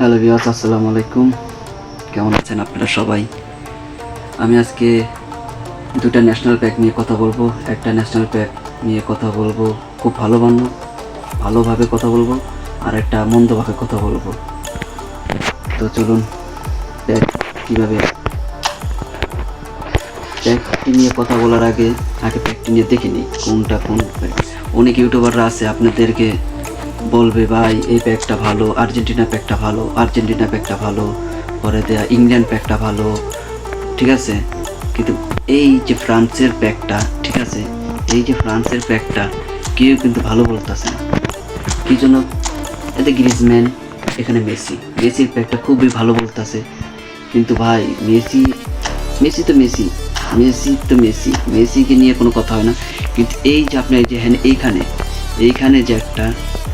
Hello বিয়াস আসসালামু আলাইকুম। কেমন আছেন আপনারা সবাই? আমি আজকে দুটা ন্যাশনাল প্যাক নিয়ে কথা বলব। একটা ন্যাশনাল প্যাক নিয়ে কথা বলব, খুব ভালো বান্য ভালোভাবে কথা বলব, আর একটা মন্দভাবে কথা বলব। তো চলুন প্যাক কীভাবে প্যাকটি নিয়ে কথা বলার আগে আগে প্যাকটি নিয়ে দেখে নিই, কোনটা কোন। অনেক ইউটিউবাররা আছে, আপনাদেরকে বলবে, ভাই, এই প্যাকটা ভালো, আর্জেন্টিনা প্যাকটা ভালো, আর্জেন্টিনা প্যাকটা ভালো, পরে দেয়া ইংল্যান্ড প্যাকটা ভালো। ঠিক আছে? কিন্তু এই যে ফ্রান্সের প্যাকটা ঠিক আছে? এই যে ফ্রান্সের প্যাকটা কেউ কিন্তু ভালো বলতেছে না। কি জন্য? এতে গ্রিজম্যান এখানে মেসি। মেসির প্যাকটা খুবই ভালো বলতেছে। কিন্তু ভাই, মেসি মেসি তো মেসি মেসি তো মেসি, মেসিকে নিয়ে কোনো কথা হয় না। কিন্তু এই যে আপনি এই যে হ্যাঁ এইখানে এইখানে যে একটা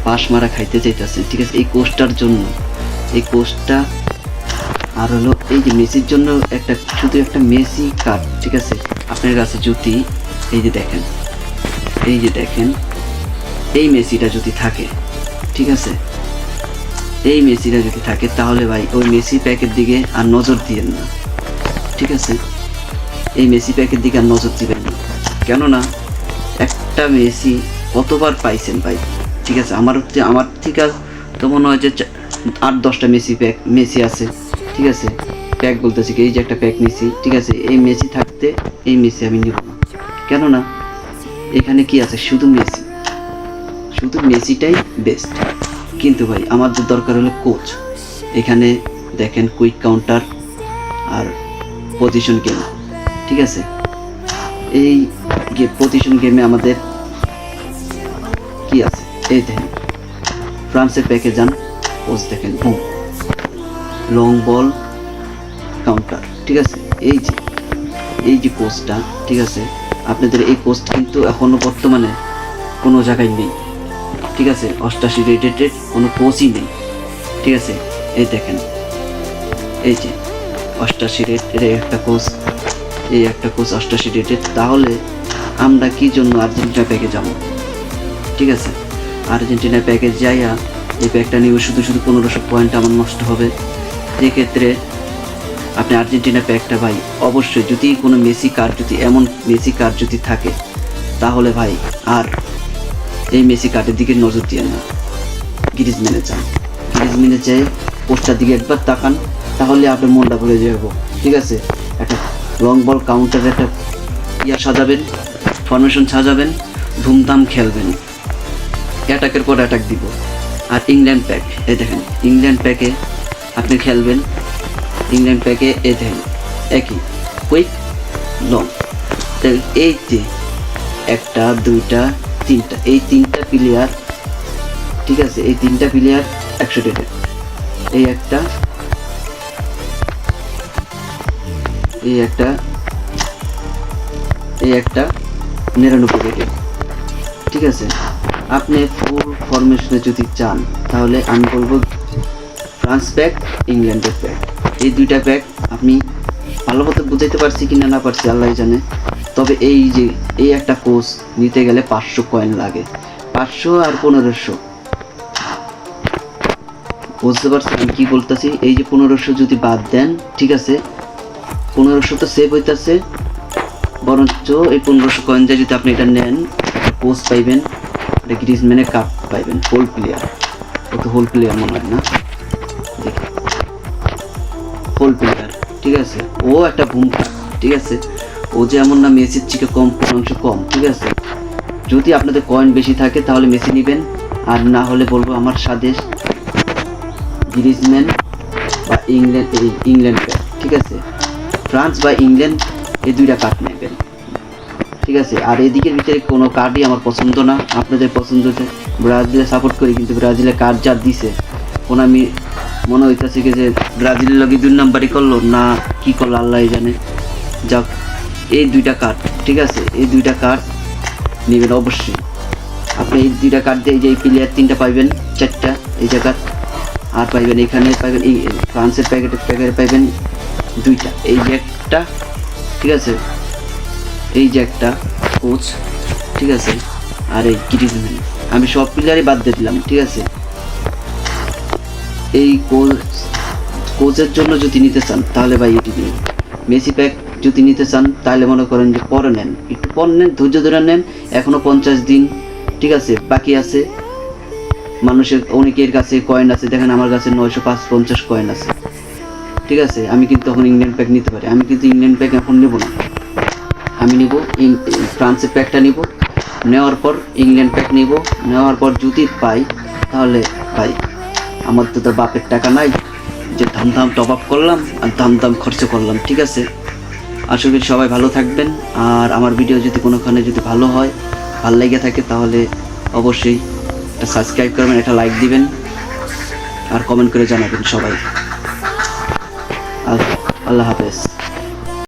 পাশ মারা খাইতে চাইতেছেন ঠিক আছে? এই কোষটার জন্য। এই কোষটা, আর হলো এই যে মেসির জন্য একটা, শুধু একটা মেসি কার্ড ঠিক আছে? আপনার কাছে যদি এই যে দেখেন, এই যে দেখেন, এই মেসিটা যদি থাকে, ঠিক আছে? এই মেসিটা যদি থাকে, তাহলে ভাই ওই মেসি প্যাকের দিকে আর নজর দিয়েন না, ঠিক আছে? এই মেসি প্যাকের দিকে আর নজর দিবেন না। কেননা, একটা মেসি কতবার পাইছেন ভাই? ঠিক আছে, আমার হচ্ছে, আমার ঠিক আছে তো মনে হয় যে আট, দশটা মেসি প্যাক মেসি আছে, ঠিক আছে? প্যাক বলতেছি এই যে একটা প্যাক মেসি ঠিক আছে? এই মেসি থাকতে এই মেসি আমি নিব না। কেননা, এখানে কি আছে? শুধু মেসি। শুধু মেসিটাই বেস্ট কিন্তু ভাই আমাদের দরকার হলো কোচ এখানে দেখেন কুইক কাউন্টার আর পজিশন গেম ঠিক আছে? এই পজিশন গেমে আমাদের এই দেখেন ফ্রান্সের প্যাকে যান কোচ দেখেন বুম লং বল কাউন্টার ঠিক আছে? এই যে এই যে কোচটা ঠিক আছে? আপনাদের এই কোচটা কিন্তু এখনও বর্তমানে কোনো জায়গায় নেই। ঠিক আছে? অষ্টাশি রেটেড কোনো কোচই নেই। ঠিক আছে? এই দেখেন। এই যে, অষ্টাশি রেটের একটা কোচ এই একটা কোচ অষ্টাশি রেটেড তাহলে আমরা কি জন্য আর্জেন্টিনা প্যাকে যাব? ঠিক আছে? আর্জেন্টিনা প্যাকে যাইয়া এই প্যাকটা নিয়ে শুধু শুধু পনেরোশো পয়েন্ট আমার নষ্ট হবে। সেক্ষেত্রে আপনি আর্জেন্টিনা প্যাকটা ভাই, অবশ্যই যদি কোনো মেসি কার্ড যদি, এমন মেসি কার্ড যদি থাকে, তাহলে ভাই আর এই মেসি কার্ডের দিকে নজর দিয়ে না। গ্রিজম্যানে যান। গ্রিজম্যানে যেয়ে পোস্টার দিকে একবার তাকান, তাহলে আপনার মনটা ভরে যাব। ঠিক আছে? একটা লং বল কাউন্টার একটা ইয়া সাজাবেন ফরমেশন সাজাবেন, ধুমধাম খেলবেন। অ্যাটাকের পর অ্যাটাক দিব। আর ইংল্যান্ড প্যাক এই দেখেন ইংল্যান্ড প্যাকে আপনি খেলবেন ইংল্যান্ড প্যাকে এই দেখেন, একই। কুইক লং এই যে একটা, দুইটা, তিনটা, এই তিনটা প্লেয়ার ঠিক আছে, এই তিনটা প্লেয়ার একশো রেটেড এই একটা এই একটা এই একটা, নিরানব্বই রেটেড ঠিক আছে? আপনি ফুল ফরমেশনে যদি চান, তাহলে আমি বলব ফ্রান্স প্যাক ইংল্যান্ডের প্যাক এই দুইটা প্যাক আমি ভালো মতো বুঝাইতে পারছি কি না না পারছি, আল্লাহ জানে। তবে এই যে, এই একটা কোর্স নিতে গেলে পাঁচশো কয়েন লাগে। পাঁচশো আর পনেরোশো। বুঝতে পারছেন আমি কি বলতেছি? এই যে পনেরোশো যদি বাদ দেন, ঠিক আছে? পনেরোশো তো সেভ হইতাছে। বরঞ্চ এই পনেরোশো কয়েন যদি আপনি এটা নেন পোস্ট পাইবেন। এটা গ্রিজম্যানের কাপ পাইবেন? হোল প্লেয়ার ও তো হোল প্লেয়ার মনে হয় না। দেখি। হোল প্লেয়ার ঠিক আছে? ও একটা ভূমিকা ঠিক আছে? ও যে এমন না মেসির থেকে কম কম, ঠিক আছে? যদি আপনাদের কয়েন বেশি থাকে, তাহলে মেসি নেবেন। আর না হলে বলব আমার সাদেশ গ্রিজম্যান বা ইংল্যান্ড ইংল্যান্ড ঠিক আছে? ফ্রান্স বা ইংল্যান্ড এই দুইটা কার্ড নেবেন ঠিক আছে? আর এদিকের ভিতরে কোনো কার্ডই আমার পছন্দ না। আপনাদের পছন্দ হচ্ছে ব্রাজিলে সাপোর্ট করি, কিন্তু ব্রাজিলে কার্ড যা দিছে কোন আমি মনে হইতেছে যে ব্রাজিলের লগে দুই নাম্বারই করল? না, কি করল আল্লাহ জানে। যাক, এই দুইটা কার্ড ঠিক আছে? এই দুইটা কার্ড নেবেন অবশ্যই। আপনি এই দুইটা কার্ড দিয়ে এই প্লেয়ার তিনটা পাইবেন, চারটা, এই জায়গা আর পাইবেন এখানে, পাইবেন এই ফ্রান্সের প্যাকেটের প্যাকেটে পাইবেন দুইটা। এই একটা, ঠিক আছে? এই যে একটা কোচ, ঠিক আছে? আর এই গ্রিজম্যান আমি সব প্লেয়ারই বাদ দিয়ে দিলাম, ঠিক আছে? এই কোচ, কোচের জন্য যদি নিতে চান, তাহলে ভাই এটি নিন মেসি প্যাক যদি নিতে চান, তাহলে মনে করেন যে পরে নেন। একটু পর নেন, ধৈর্য ধরে নেন এখনও পঞ্চাশ দিন, ঠিক আছে? বাকি আছে। মানুষের, অনেকের কাছে কয়েন আছে, দেখেন আমার কাছে নয়শো পাঁচ পঞ্চাশ কয়েন আছে। ঠিক আছে? আমি কিন্তু তখন ইংল্যান্ড প্যাক নিতে পারি। আমি কিন্তু ইংল্যান্ড প্যাক এখন নেব না। আমি নিব, ইং- ফ্রান্সের প্যাকটা নিব। নেওয়ার পর ইংল্যান্ড প্যাক নিব। নেওয়ার পর যদি পাই, তাহলে ভাই, আমার তো তার বাপের টাকা নাই। যে ধাম ধাম টপ আপ করলাম আর দাম খরচ করলাম, ঠিক আছে? আশা করি সবাই ভালো থাকবেন। আর আমার ভিডিও যদি কোনোখানে যদি ভালো হয়, ভালো লেগে থাকে, তাহলে অবশ্যই একটা সাবস্ক্রাইব করবেন একটা লাইক দিবেন। আর কমেন্ট করে জানাবেন সবাই। আল্লাহ হাফেজ।